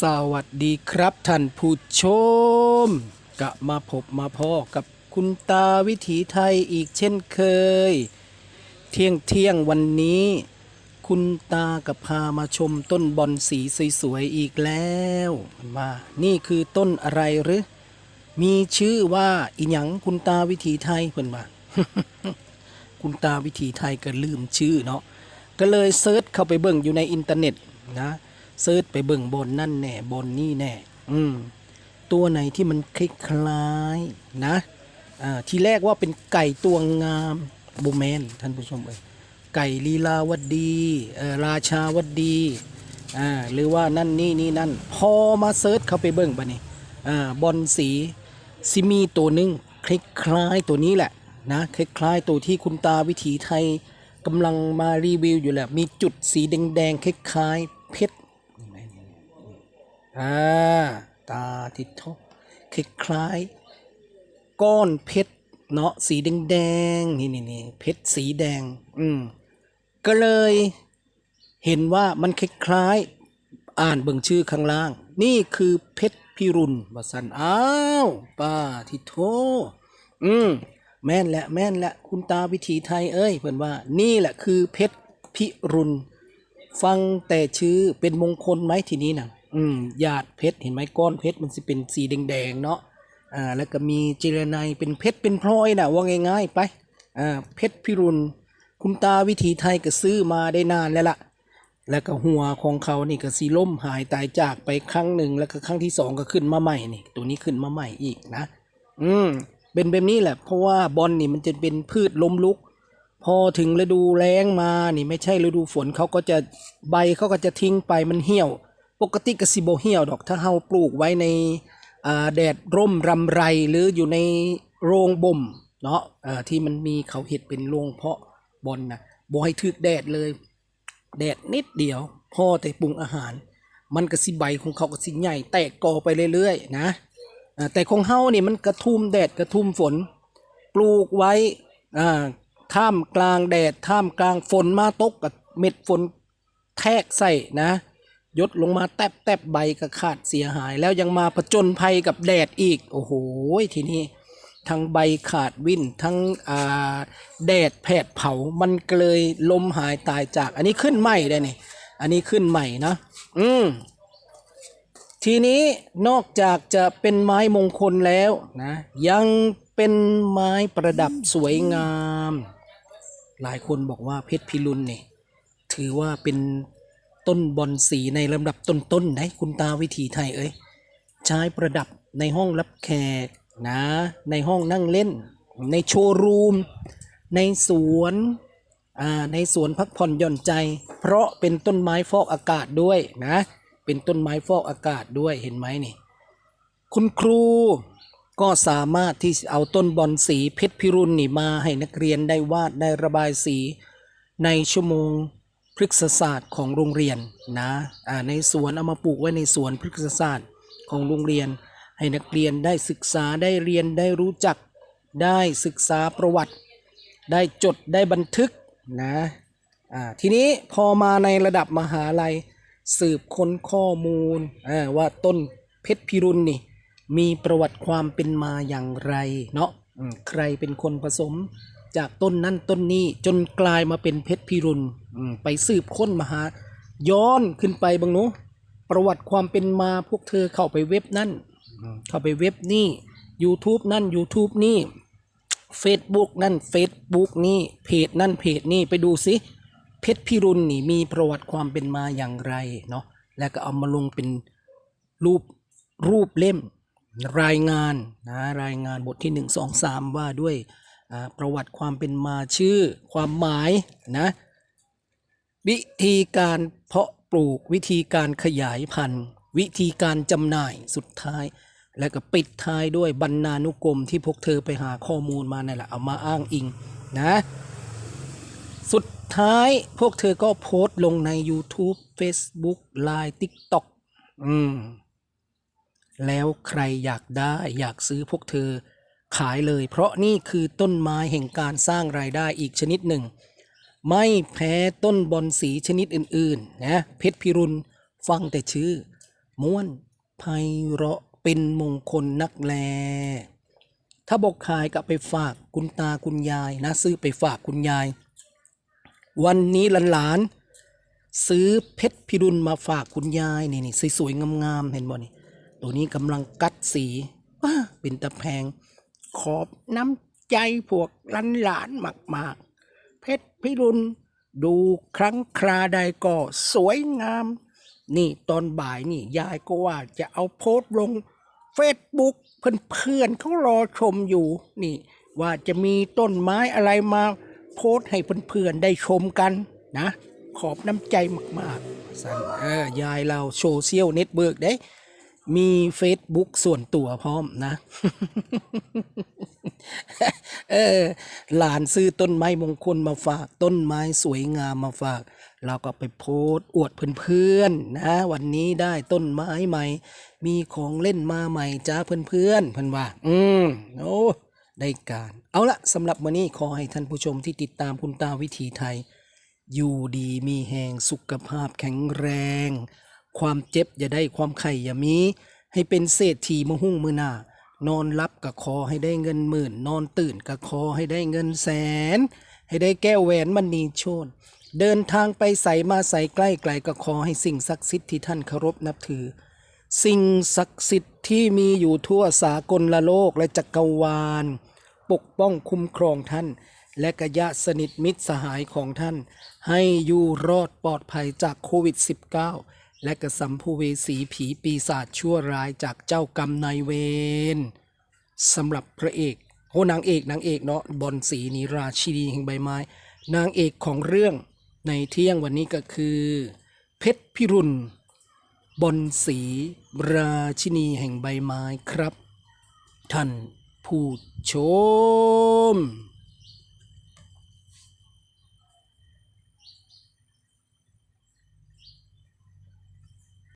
สวัสดีครับท่านผู้ชมกะมาพบมาพ่อกับคุณตาวิถีไทยอีกเช่นเคย เที่ยงเที่ยงวันนี้ คุณตากับพามาชมต้นบอนสีสวยๆอีกแล้วมานี่คือต้นอะไรหรือ มีชื่อว่าอีหยังคุณตาวิถีไทยเพิ่นว่าคุณตาวิถีไทยก็ลืมชื่อเนาะก็เลยเซิร์ชเข้าไปเบิ่งอยู่ในอินเทอร์เน็ตนะ เซิร์ชไปเบิ่งบนนั่นแน่บนนี่แน่ อืม ตัวไหนที่มันคล้ายๆนะอ่าทีแรกว่าเป็นไก่ตัวงามบูแมนท่านผู้ชมเอ้ยไก่ลีลาวดีเอ่อราชาวดีอ่าหรือว่านั่นนี่นี่นั่น พอมาเซิร์ชเข้าไปเบิ่งปะนี่อ่าบอลสีซิมีตัวหนึงคล้ายๆตัวนี้แหละนะคล้ายๆตัวที่คุณตาวิถีไทยกำลังมารีวิวอยู่แหละ มีจุดสีแดงๆคล้ายๆเพชรนี่ไหมนี่นี่ อ่าตาทิศทบคล้ายๆก้อนเพชรเนาะสีแดงๆนี่นี่นี่เพชรสีแดง อืมก็เลยเห็นว่ามันคล้ายๆอ่านเบิ่งชื่อข้างล่าง นี่คือเพชรพิรุณบสันอ้าวป้าทิโท อืมแม่นแหละแม่นแหละคุณตาวิถีไทยเอ้ยเพื่อนว่า นี่แหละคือเพชรพิรุณ ฟังแต่ชื่อเป็นมงคลไหมทีนี้นะ อืมหยาดเพชรเห็นไหมก้อนเพชรมันสิเป็นสีแดงๆเนาะอ่าแล้วก็มีเจรไนเป็นเพชรเป็นพลอยนะว่าง่ายๆไปอ่าเพชรพิรุณคุณตาวิถีไทยก็ซื้อมาได้นานแล้วล่ะ แล้วก็หัวของเขานี่ก็สีล่มหายตายจากไปครั้งหนึ่งแล้วก็ครั้งที่สองก็ขึ้นมาใหม่นี่ตัวนี้ขึ้นมาใหม่อีกนะ อืมเป็นแบบนี้แหละเพราะว่าบอลนี่มันจะเป็นพืชล้มลุก พอถึงฤดูแล้งมานี่ไม่ใช่ฤดูฝนเขาก็จะใบเขาก็จะทิ้งไปมันเหี่ยว ปกติก็สิบเหี่ยวดอกถ้าเฮาปลูกไว้ในแดดร่มรำไรหรืออยู่ในโรงบ่มเนาะที่มันมีเขาเห็ดเป็นโรงเพาะบอลนะบ่ให้ถึกแดดเลย แดดนิดเดียวพอแต่ปรุงอาหาร มันก็สิใบของเขาก็สิใหญ่แตกกอไปเรื่อยๆนะแต่ของเฮานี่มันกระทุ่มแดดกระทุ่มฝน ปลูกไว้ท่ามกลางแดดท่ามกลางฝนมาตกกับเม็ดฝนแทกใส่นะ ยดลงมาแตบแตบใบก็ขาดเสียหาย แล้วยังมาผจญภัยกับแดดอีก โอ้โหทีนี้ทั้งใบขาดวิ่นทั้งแดดแผดเผามันก็เลยลมหายตายจาก อันนี้ขึ้นใหม่ได้นี่อันนี้ขึ้นใหม่นะอืมทีนี้นอกจากจะเป็นไม้มงคลแล้วนะ ยังเป็นไม้ประดับสวยงาม หลายคนบอกว่าเพชรพิรุณเนี่ยถือว่าเป็น ต้นบอนสีในลำดับต้นๆนะคุณตาวิถีไทยเอ้ยใช้ประดับในห้องรับแขกนะ ในห้องนั่งเล่น ในโชว์รูม ในสวนอ่าในสวนพักผ่อนหย่อนใจ เพราะเป็นต้นไม้ฟอกอากาศด้วยนะ เป็นต้นไม้ฟอกอากาศด้วยเห็นไหมนี่ คุณครูก็สามารถที่เอาต้นบอนสีเพชรพิรุณนี่มาให้นักเรียนได้วาดได้ระบายสีในชั่วโมง พฤกษศาสตร์ของโรงเรียนนะในสวนเอามาปลูกไว้ในสวนพฤกษศาสตร์ของโรงเรียน ให้นักเรียนได้ศึกษาได้เรียนได้รู้จักได้ศึกษาประวัติ ได้จดได้บันทึกนะทีนี้พอมาในระดับมหาลัยสืบค้นข้อมูลว่าต้นเพชรพิรุณนี่มีประวัติความเป็นมาอย่างไรเนาะใครเป็นคนผสม จากต้นนั้นต้นนี้จนกลายมาเป็นเพชรพิรุณอืมไปสืบค้นมาหา ย้อนขึ้นไปบางหนูประวัติความเป็นมาพวกเธอเข้าไปเว็บนั่นอืมเข้าไปเว็บนี่ YouTube นั่น YouTube นี่ Facebook นั่น Facebook นี่เพจนั่นเพจนี่ไปดูสิเพชรพิรุณนี่มีประวัติความเป็นมาอย่างไรเนาะแล้วก็เอามาลงเป็นรูปรูปเล่มรายงานนะรายงานบทที่หนึ่งสองสามว่าด้วยอ่า ประวัติความเป็นมาชื่อ ความหมายนะวิธีการเพาะปลูกวิธีการขยายพันธุ์ วิธีการจำหน่ายสุดท้าย แล้วก็ปิดท้ายด้วยบรรณานุกรมที่พวกเธอไปหาข้อมูลมานั่นแหละเอามาอ้างอิงนะสุดท้ายพวกเธอก็โพสต์ลงใน YouTube Facebook Line TikTok อืมแล้วใครอยากได้อยากซื้อพวกเธอ ขายเลย เพราะนี่คือต้นไม้แห่งการสร้างรายได้อีกชนิดหนึ่ง ไม่แพ้ต้นบอนสีชนิดอื่นๆนะเพชรพิรุณฟังแต่ชื่อ ม้วนไพเราะเป็นมงคลนักแล ถ้าบอกขายก็ไปฝากคุณตาคุณยายนะ ซื้อไปฝากคุณยาย วันนี้หลานๆซื้อเพชรพิรุณมาฝากคุณยายนี่นี่สวยๆงามๆเห็นบ่นี่ตัวนี้กำลังกัดสีเป็นตะแพง ขอบน้ำใจพวกลานหลานมาก ๆ เพชรพิรุณดูครั้งคราใดก็สวยงาม นี่ตอนบ่ายนี่ยายก็ว่าจะเอาโพสต์ลงเฟซบุ๊กเพื่อนๆเขารอชมอยู่นี่ ว่าจะมีต้นไม้อะไรมาโพสต์ให้เพื่อนๆได้ชมกันนะ ขอบน้ำใจมากๆสันเออยายเราโซเชียลเน็ตเบิร์กได้ มีเฟซบุ๊กส่วนตัวพร้อมนะ เออ หลานซื้อต้นไม้มงคลมาฝาก ต้นไม้สวยงามมาฝาก เราก็ไปโพสต์อวดเพื่อนๆนะ วันนี้ได้ต้นไม้ใหม่ มีของเล่นมาใหม่จ้าเพื่อนๆเพื่อนว่า อืมโอ้ได้การ เอาละสำหรับวันนี้ขอให้ท่านผู้ชมที่ติดตามคุณตาวิถีไทย อยู่ดีมีแหงสุขภาพแข็งแรง ความเจ็บอย่าได้ความไข่อย่ามี ให้เป็นเศรษฐีมหุ่งมือหน้านอนรับก็ขอให้ได้เงินหมื่น นอนตื่นก็ขอให้ได้เงินแสน ให้ได้แก้วแหวนมันนีโชนเดินทางไปใสมาใสใกล้ไกลก็ขอให้สิ่งศักดิ์สิทธิ์ที่ท่านเคารพนับถือ สิ่งศักดิ์สิทธิ์ที่มีอยู่ทั่วสากลละโลกและจักรวาล ปกป้องคุ้มครองท่าน และกญาติสนิทมิตรสหายของท่าน ให้อยู่รอดปลอดภัยจากโควิด -19 และกระสัมภเวสีผีปีศาจชั่วร้ายจากเจ้ากรรมนายเวรสำหรับพระเอกโอ้นางเอกนางเอกเนาะบอลสีนีราชินีแห่งใบไม้ นางเอกของเรื่องในเที่ยงวันนี้ก็คือ เพชรพิรุณบนสีราชินีแห่งใบไม้ครับ ท่านผู้ชม